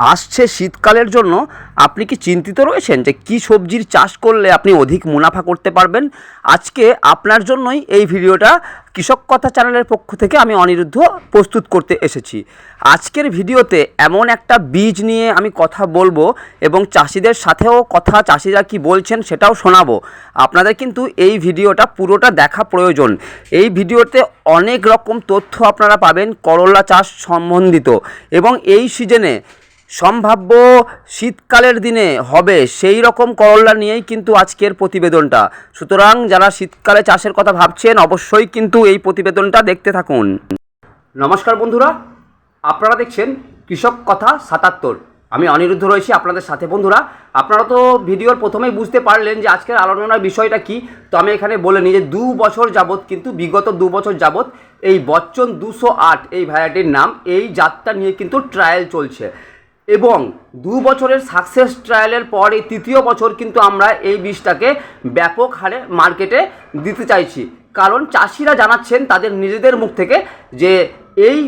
আসছে শীতকালের জন্য, আপনি কি চিন্তিত রয়েছেন যে কি সবজির চাষ করলে আপনি অধিক মুনাফা করতে পারবেন? আজকে আপনার জন্যই এই ভিডিওটা কৃষক কথা চ্যানেলের পক্ষ থেকে আমি অনিরুদ্ধ প্রস্তুত করতে এসেছি। আজকের ভিডিওতে এমন একটা বীজ নিয়ে আমি কথা বলব এবং চাষিদের সাথেও কথা চাষিরা কি বলছেন সেটাও শোনাবো। আপনাদের কিন্তু এই ভিডিওটা পুরোটা দেখা প্রয়োজন। এই ভিডিওতে অনেক রকম তথ্য আপনারা পাবেন, করলা চাষ সম্বন্ধিত এবং এই সিজনে সম্ভাব্য শীতকালের দিনে হবে সেই রকম করলা নিয়েই কিন্তু আজকের প্রতিবেদনটা। সুতরাং যারা শীতকালে চাষের কথা ভাবছেন, অবশ্যই কিন্তু এই প্রতিবেদনটা দেখতে থাকুন। নমস্কার বন্ধুরা, আপনারা দেখছেন কৃষক কথা সাতাত্তর। আমি অনিরুদ্ধ রয়েছি আপনাদের সাথে বন্ধুরা। আপনারা তো ভিডিওর প্রথমেই বুঝতে পারলেন যে আজকের আলোচনার বিষয়টা কি। তো আমি এখানে বলে নিই যে দু বছর যাবৎ কিন্তু, বিগত দু বছর যাবৎ এই বচ্চন দুশো আট এই ভ্যারাইটির নাম, এই জাতটা নিয়ে কিন্তু ট্রায়াল চলছে। এবং দু বছরের সাকসেস ট্রায়ালের পর এই তৃতীয় বছর কিন্তু আমরা এই বীজটাকে ব্যাপক হারে মার্কেটে দিতে চাইছি। কারণ চাষিরা জানাচ্ছেন তাদের নিজেদের মুখ থেকে যে এই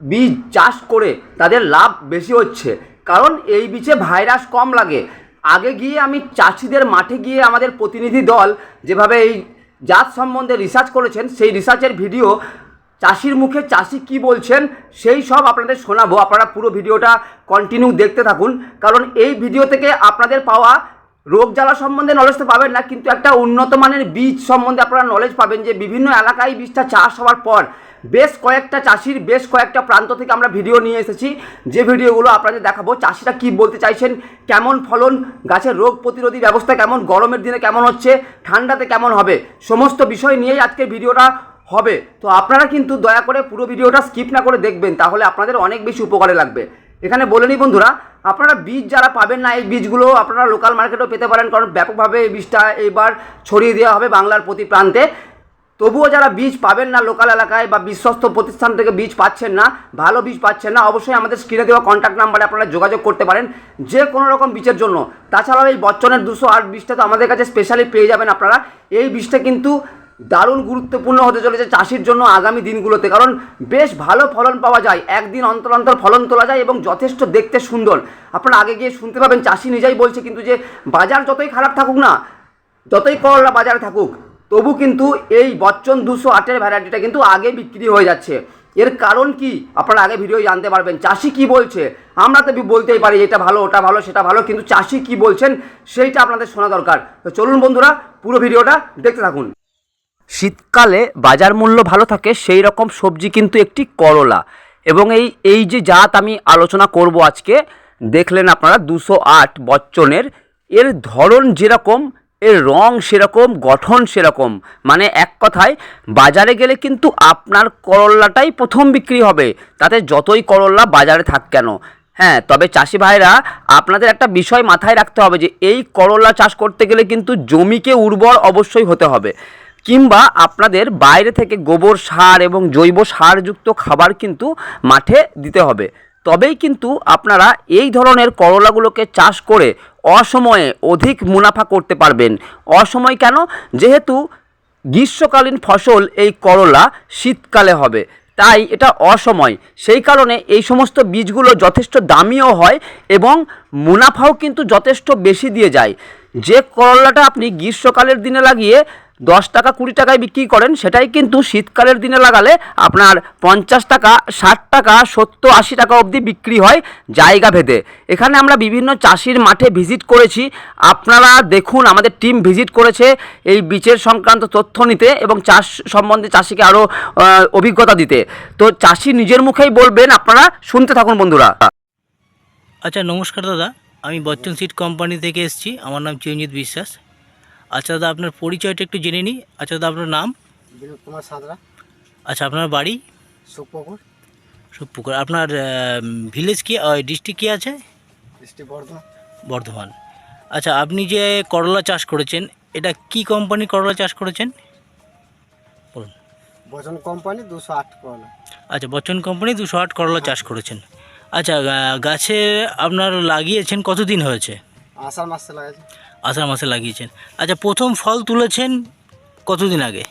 বীজ চাষ করে তাদের লাভ বেশি হচ্ছে। কারণ এই বীজে ভাইরাস কম লাগে। আগে গিয়ে আমি চাষিদের মাঠে গিয়ে আমাদের প্রতিনিধি দল যেভাবে এই জাত সম্বন্ধে রিসার্চ করেছেন, সেই রিসার্চের ভিডিও চাষির মুখে চাষি কি বলছেন, সেই সব আপনাদের শোনাবো। আপনারা পুরো ভিডিওটা কন্টিনিউ দেখতে থাকুন, কারণ এই ভিডিও থেকে আপনাদের পাওয়া রোগ জ্বালা সম্বন্ধে নলেজ তো পাবেন না, কিন্তু একটা উন্নত মানের বীজ সম্বন্ধে আপনারা নলেজ পাবেন যে বিভিন্ন এলাকায় বীজটা চাষ হওয়ার পর বেশ কয়েকটা চাষির, বেশ কয়েকটা প্রান্ত থেকে আমরা ভিডিও নিয়ে এসেছি। যে ভিডিওগুলো আপনাদের দেখাবো, চাষিরা কি বলতে চাইছেন, কেমন ফলন গাছের রোগ প্রতিরোধী ব্যবস্থা কেমন, গরমের দিনে কেমন হচ্ছে, ঠান্ডাতে কেমন হবে, সমস্ত বিষয় নিয়েই আজকের ভিডিওটা হবে। তো আপনারা কিন্তু দয়া করে পুরো ভিডিওটা স্কিপ না করে দেখবেন, তাহলে আপনাদের অনেক বেশি উপকারে লাগবে। এখানে বলে নিই বন্ধুরা, আপনারা বীজ যারা পাবেন না এই বীজগুলো আপনারা লোকাল মার্কেটেও পেতে পারেন, কারণ ব্যাপকভাবে এই বীজটা এবার ছড়িয়ে দেওয়া হবে বাংলার প্রতি প্রান্তে। তবুও যারা বীজ পাবেন না লোকাল এলাকায় বা বিশ্বস্ত প্রতিষ্ঠান থেকে বীজ পাচ্ছেন না, ভালো বীজ পাচ্ছেন না, অবশ্যই আমাদের স্ক্রিনে দেওয়া কন্ট্যাক্ট নাম্বারে আপনারা যোগাযোগ করতে পারেন, যে কোনো রকম বীজের জন্য। তাছাড়াও এই বচ্চনের দুশো আট বীজটা তো আমাদের কাছে স্পেশালি পেয়ে যাবেন আপনারা। এই বীজটা কিন্তু দারুণ গুরুত্বপূর্ণ হতে চলেছে চাষির জন্য আগামী দিনগুলোতে। কারণ বেশ ভালো ফলন পাওয়া যায়। একদিন অন্তর অন্তর ফলন তোলা যায় এবং যথেষ্ট দেখতে সুন্দর। আপনারা আগে গিয়ে শুনতে পাবেন, চাষি নিজেই বলছে কিন্তু যে, বাজার যতই খারাপ থাকুক না, যতই করলা বাজারে থাকুক, তবু কিন্তু এই বচ্চন দুশো আটের ভ্যারাইটিটা কিন্তু আগে বিক্রি হয়ে যাচ্ছে। এর কারণ কি? আপনারা আগে ভিডিও জানতে পারবেন। চাষি কি বলছে? আমরা তো বলতেই পারি, এটা ভালো, ওটা ভালো, সেটা ভালো, কিন্তু চাষি কি বলছেন, সেইটা আপনাদের শোনা দরকার। তো চলুন বন্ধুরা, পুরো ভিডিওটা দেখতে থাকুন। শীতকালে বাজার মূল্য ভালো থাকে, সেই রকম সবজি কিন্তু একটি করলা। এবং এই এই যে জাত আমি আলোচনা করব আজকে, দেখলেন আপনারা দুশো আট বচ্চনের, এর ধরন যেরকম, এর রং সেরকম, গঠন সেরকম মানে এক কথায়, বাজারে গেলে কিন্তু আপনার করল্লাটাই প্রথম বিক্রি হবে, তাতে যতই করল্লা বাজারে থাক কেন। হ্যাঁ তবে চাষি ভাইরা, আপনাদের একটা বিষয় মাথায় রাখতে হবে যে, এই করলা চাষ করতে গেলে কিন্তু জমিকে উর্বর অবশ্যই হতে হবে। কিংবা আপনাদের বাইরে থেকে গোবর সার এবং জৈব সারযুক্ত খাবার কিন্তু মাঠে দিতে হবে। তবেই কিন্তু আপনারা এই ধরনের করলাগুলোকে চাষ করে অসময়ে অধিক মুনাফা করতে পারবেন। অসময় কেন? যেহেতু গ্রীষ্মকালীন ফসল এই করলা শীতকালে হবে, তাই এটা অসময়। সেই কারণে এই সমস্ত বীজগুলো যথেষ্ট দামিও হয় এবং মুনাফাও কিন্তু যথেষ্ট বেশি দিয়ে যায়। যে করলাটা আপনি গ্রীষ্মকালের দিনে লাগিয়ে দশ টাকা কুড়ি টাকায় বিক্রি করেন, সেটাই কিন্তু শীতকালের দিনে লাগালে আপনার পঞ্চাশ টাকা, ষাট টাকা, সত্তর, আশি টাকা অবধি বিক্রি হয় জায়গা ভেদে। এখানে আমরা বিভিন্ন চাষির মাঠে ভিজিট করেছি। আপনারা দেখুন, আমাদের টিম ভিজিট করেছে এই বীজের সংক্রান্ত তথ্য নিতে এবং চাষ সম্বন্ধে চাষিকে আরও অভিজ্ঞতা দিতে। তো চাষি নিজের মুখেই বলবেন, আপনারা শুনতে থাকুন বন্ধুরা। আচ্ছা নমস্কার দাদা, আমি বচ্চন সিট কোম্পানি থেকে এসেছি, আমার নাম চিরঞ্জিত বিশ্বাস। আচ্ছা দাদা আপনার পরিচয়টা একটু জেনে নিই। আচ্ছা দাদা আপনার নাম? বিনোদ কুমার সাঁতরা। আচ্ছা আপনার বাড়ি? সুখপুকুর। সুপুকুর আপনার ভিলেজ কি ডিস্ট্রিক্ট কি আছে? ডিস্ট্রিক্ট বর্ধমান। বর্ধমান। আচ্ছা আপনি যে করলা চাষ করেছেন এটা কি কোম্পানি করলা চাষ করেছেন? বলুন। বচন কোম্পানি দুশো আট করলা। আচ্ছা বচন কোম্পানি দুশো আট করলা চাষ করেছেন। আচ্ছা গাছে আপনার লাগিয়েছেন কতদিন হয়েছে? আষাঢ় মাসে লাগাইছে আষাঢ় মাসে লাগিয়েছেন। আচ্ছা প্রথম ফল তুলেছেন কতদিন আগে?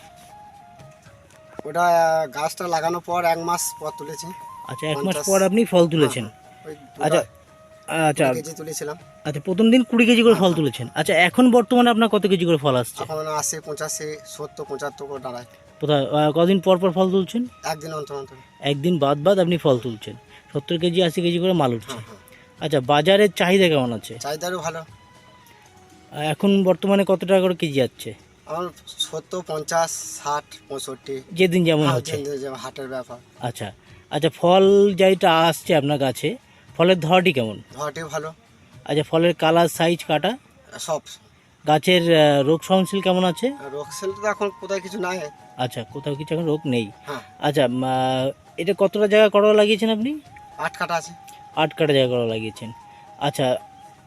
ওটা গাছটা লাগানোর পর এক মাস পর তুলেছি। আচ্ছা এক মাস পর আপনি ফল তুলেছেন। আচ্ছা আচ্ছা। কেজি তুলেছিলাম। আচ্ছা প্রথম দিন কুড়ি কেজি করে ফল তুলেছেন। আচ্ছা এখন বর্তমানে আপনার কত কেজি করে ফল আসছে? এখন আশি পঁচাশি সত্তর পঁচাত্তর করে দাঁড়ায়। কোথায় কদিন পর পর ফল তুলছেন? একদিন অন্তর অন্তর। একদিন বাদ বাদ আপনি ফল তুলছেন। সত্তর কেজি আশি কেজি করে মাল উঠছে। হ্যাঁ হ্যাঁ। আচ্ছা বাজারের চাহিদা কেমন আছে? চাহিদারও ভালো। এখন বর্তমানে কত টাকা করে কেজি যাচ্ছে? আমার সত্তর পঞ্চাশ ষাট পঁয়ষট্টি। যেদিন যেমন হ্যাঁ, হচ্ছে। হাটের ব্যাপার। আচ্ছা আচ্ছা ফল যেটা আসছে আপনার কাছে ফলের ধরটি কেমন? ধোয়াটিও ভালো। আচ্ছা ফলের কালার সাইজ কাটা? সব। গাছের রোগ সহনশীল কেমন আছে? রোগ তো এখন কোথায় কিছু নাই। আচ্ছা কোথাও কিছু এখন রোগ নেই। হ্যাঁ। আচ্ছা এটা কতটা জায়গা করলা লাগিয়েছেন আপনি? আট কাটা আছে। আট কাটা জায়গা করলা লাগিয়েছেন। আচ্ছা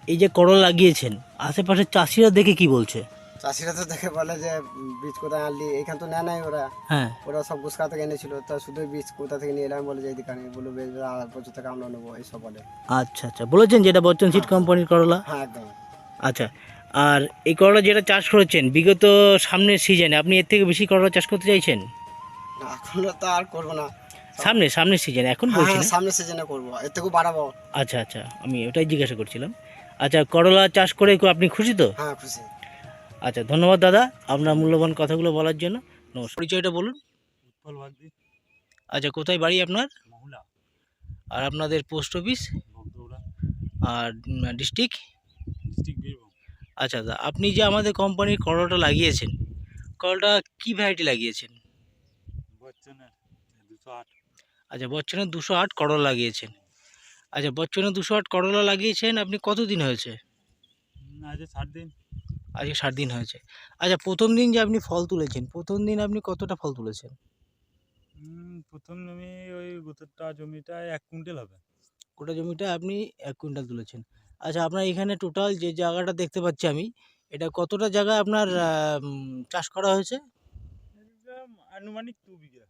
এই যে করলা লাগিয়েছেন আশেপাশের চাষিরা দেখে কি বলছে? চাষিরা তো দেখে বলে যে বীজ কোথায় আনলি? এখান তো নেয় নাই ওরা। হ্যাঁ। ওরা সব গুসকা থেকে এনেছিল। তা শুধু বীজ কোথা থেকে নিয়ে এলাম বলে যে এদিকে আনি। বলে আর বছর থেকে আমরা নেব। এইসব বলে। আচ্ছা আচ্ছা। বলেছেন যেটা বচ্চন সিট কোম্পানির করলা? হ্যাঁ একদম। আচ্ছা। আর এই করলা যেটা চাষ করেছেন বিগত সামনের সিজনে আপনি এর থেকে বেশি করলা চাষ করতে চাইছেন? না এখন তো আর করব না। সামনে সামনের সিজনে এখন হ্যাঁ বলছি হ্যাঁ, সামনের সিজনে করব। এর থেকেও বাড়াবো। আচ্ছা আচ্ছা। আমি ওটাই জিজ্ঞাসা করছিলাম। আচ্ছা করলা চাষ করে কি আপনি খুশি তো? হ্যাঁ খুশি। আচ্ছা ধন্যবাদ দাদা আপনার মূল্যবান কথাগুলো বলার জন্য। নমস্কার। পরিচয়টা বলুন। উৎপল বাগদি আচ্ছা কোথায় বাড়ি আপনার? মহুলা। আর আপনাদের পোস্ট অফিস? আর ডিস্ট্রিক্ট? ডিস্ট্রিক্ট আচ্ছা দাদা আপনি যে আমাদের কোম্পানির করলাটা লাগিয়েছেন করলাটা কি ভ্যারাইটি লাগিয়েছেন? দুশো আট। আচ্ছা বচ্চনের দুশো আট করলা লাগিয়েছেন। আচ্ছা বচ্চনে দুশো আট করলা লাগিয়েছেন আপনি কতদিন হয়েছে? আজ ষাট দিন। আজকে ষাট দিন হয়েছে। আচ্ছা প্রথম দিন যে আপনি ফল তুলেছেন প্রথম দিন আপনি কতটা ফল তুলেছেন? প্রথম জমি ওই গোতরটা জমিটায় এক কুইন্টাল হবে। গোটা জমিটা আপনি এক কুইন্টাল তুলেছেন। আচ্ছা আপনার এখানে টোটাল যে জায়গাটা দেখতে পাচ্ছি আমি এটা কতটা জায়গা আপনার চাষ করা হয়েছে? আনুমানিক দু বিঘা।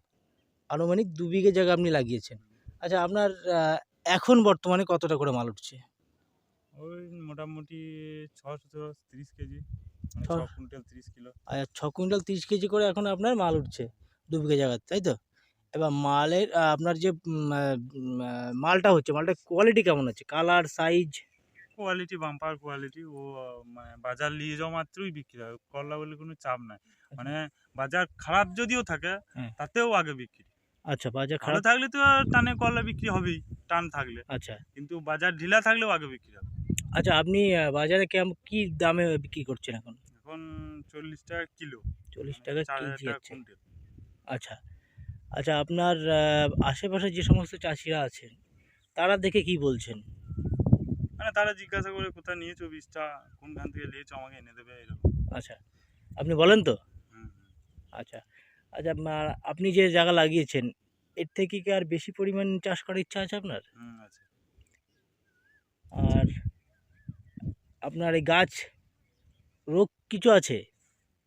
আনুমানিক দু বিঘে জায়গা আপনি লাগিয়েছেন। আচ্ছা আপনার এখন বর্তমানে কতটা করে মাল উঠছে? ওই মোটামুটি ছশো তিরিশ কেজি মানে ছ কুইন্টাল তিরিশ কিলো। আচ্ছা ছ কুইন্টাল তিরিশ কেজি করে এখন আপনার মাল উঠছে দু বিঘে জায়গা তাই তো? এবার মালের আপনার যে মালটা হচ্ছে মালটার কোয়ালিটি কেমন আছে? Colour size quality bumper quality ও মানে বাজার নিয়ে যাওয়া মাত্রই বিক্রি হয় করলা বলে কোনো চাপ নাই। মানে বাজার খারাপ যদিও থাকে হ্যাঁ। তাতেও আগে বিক্রি। আচ্ছা বাজার খারাপ? থাকলে তো টানে করলা বিক্রি হবেই টান থাকলে। আচ্ছা। কিন্তু বাজার ঢিলা থাকলেও আগে বিক্রি হবে। আচ্ছা আপনি বাজারে কেমন কি দামে বিক্রি করছেন এখন? এখন চল্লিশ টাকা কিলো। চল্লিশ টাকা কেজি কুইন্টাল। আচ্ছা। আচ্ছা আপনার আশেপাশে যে সমস্ত চাষিরা আছেন তারা দেখে কি বলছেন? মানে তারা জিজ্ঞাসা করে কোথায় নিয়েছো বীজটা? কোনখান থেকে নিয়েছো? আমাকে এনে দেবে এরকম। আচ্ছা। আপনি বলেন তো। আচ্ছা। আচ্ছা আপনি যে জায়গা লাগিয়েছেন এর থেকে কি আর বেশি পরিমাণ চাষ করার ইচ্ছা আছে আপনার? আর আপনার এই গাছ রোগ কিছু আছে?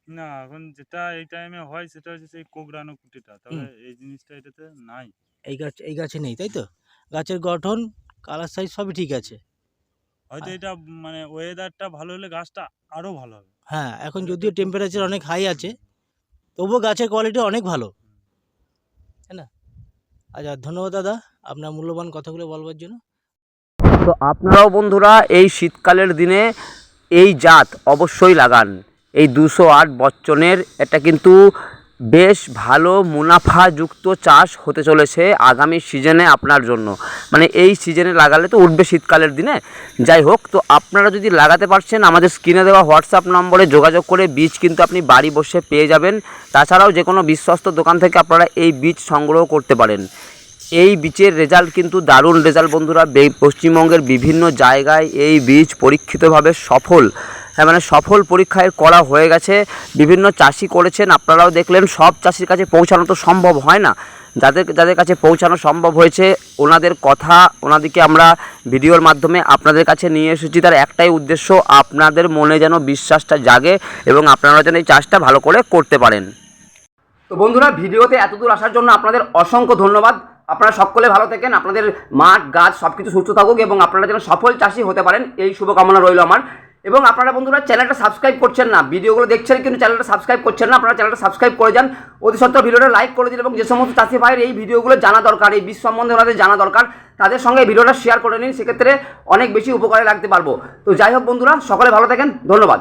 না এখন যেটা এই টাইমে হয় সেটা হচ্ছে সেই কোগরানো কুটিটা। তবে এই জিনিসটা এটাতে নাই। এই গাছ এই গাছে নেই তাই তো? গাছের গঠন কালার সাইজ সবই ঠিক আছে। হয়তো এটা মানে ওয়েদারটা ভালো হলে গাছটা আরও ভালো হবে। হ্যাঁ এখন যদিও টেম্পারেচার অনেক হাই আছে তবুও গাছের কোয়ালিটি অনেক ভালো। তাই না? আচ্ছা ধন্যবাদ দাদা আপনার মূল্যবান কথাগুলো বলবার জন্য। তো আপনারাও বন্ধুরা এই শীতকালের দিনে এই জাত অবশ্যই লাগান। এই দুশো আট বচ্চনের এটা কিন্তু বেশ ভালো মুনাফাযুক্ত চাষ হতে চলেছে আগামী সিজনে আপনার জন্য। মানে এই সিজনে লাগালে তো উঠবে শীতকালের দিনে। যাই হোক, তো আপনারা যদি লাগাতে পারছেন, আমাদের স্ক্রিনে দেওয়া হোয়াটসঅ্যাপ নম্বরে যোগাযোগ করে বীজ কিন্তু আপনি বাড়ি বসে পেয়ে যাবেন। তাছাড়াও যে কোনো বিশ্বস্ত দোকান থেকে আপনারা এই বীজ সংগ্রহ করতে পারেন। এই বীজের রেজাল্ট কিন্তু দারুণ রেজাল্ট বন্ধুরা। পশ্চিমবঙ্গের বিভিন্ন জায়গায় এই বীজ পরীক্ষিতভাবে সফল। হ্যাঁ মানে সফল পরীক্ষায় করা হয়ে গেছে। বিভিন্ন চাষি করেছেন, আপনারাও দেখলেন, সব চাষির কাছে পৌঁছানো তো সম্ভব হয় না। যাদের যাদের কাছে পৌঁছানো সম্ভব হয়েছে, ওনাদের কথা, ওনাদেরকে আমরা ভিডিওর মাধ্যমে আপনাদের কাছে নিয়ে এসেছি। তার একটাই উদ্দেশ্য, আপনাদের মনে যেন বিশ্বাসটা জাগে এবং আপনারা যেন এই চাষটা ভালো করে করতে পারেন। তো বন্ধুরা, ভিডিওতে এতদূর আসার জন্য আপনাদের অসংখ্য ধন্যবাদ। আপনারা সকলে ভালো থাকেন, আপনাদের মাঠ, গাছ সব কিছু সুস্থ থাকুক এবং আপনারা যেন সফল চাষি হতে পারেন। এই শুভকামনা রইল আমার। এবং আপনারা বন্ধুরা চ্যানেলটা সাবস্ক্রাইব করছেন না, ভিডিওগুলো দেখছেন কিন্তু চ্যানেলটা সাবস্ক্রাইব করছেন না, আপনারা চ্যানেলটা সাবস্ক্রাইব করে যান। অতি সত্ত্বেও ভিডিওটা লাইক করে দিন এবং যে সমস্ত চাষি ভাইয়ের এই ভিডিওগুলো জানা দরকার, এই বিশ্ব সম্বন্ধে ওনাদের জানা দরকার, তাদের সঙ্গে ভিডিওটা শেয়ার করে নিন, সেক্ষেত্রে অনেক বেশি উপকারে লাগতে পারব। তো যাই হোক বন্ধুরা, সকলে ভালো থাকেন, ধন্যবাদ।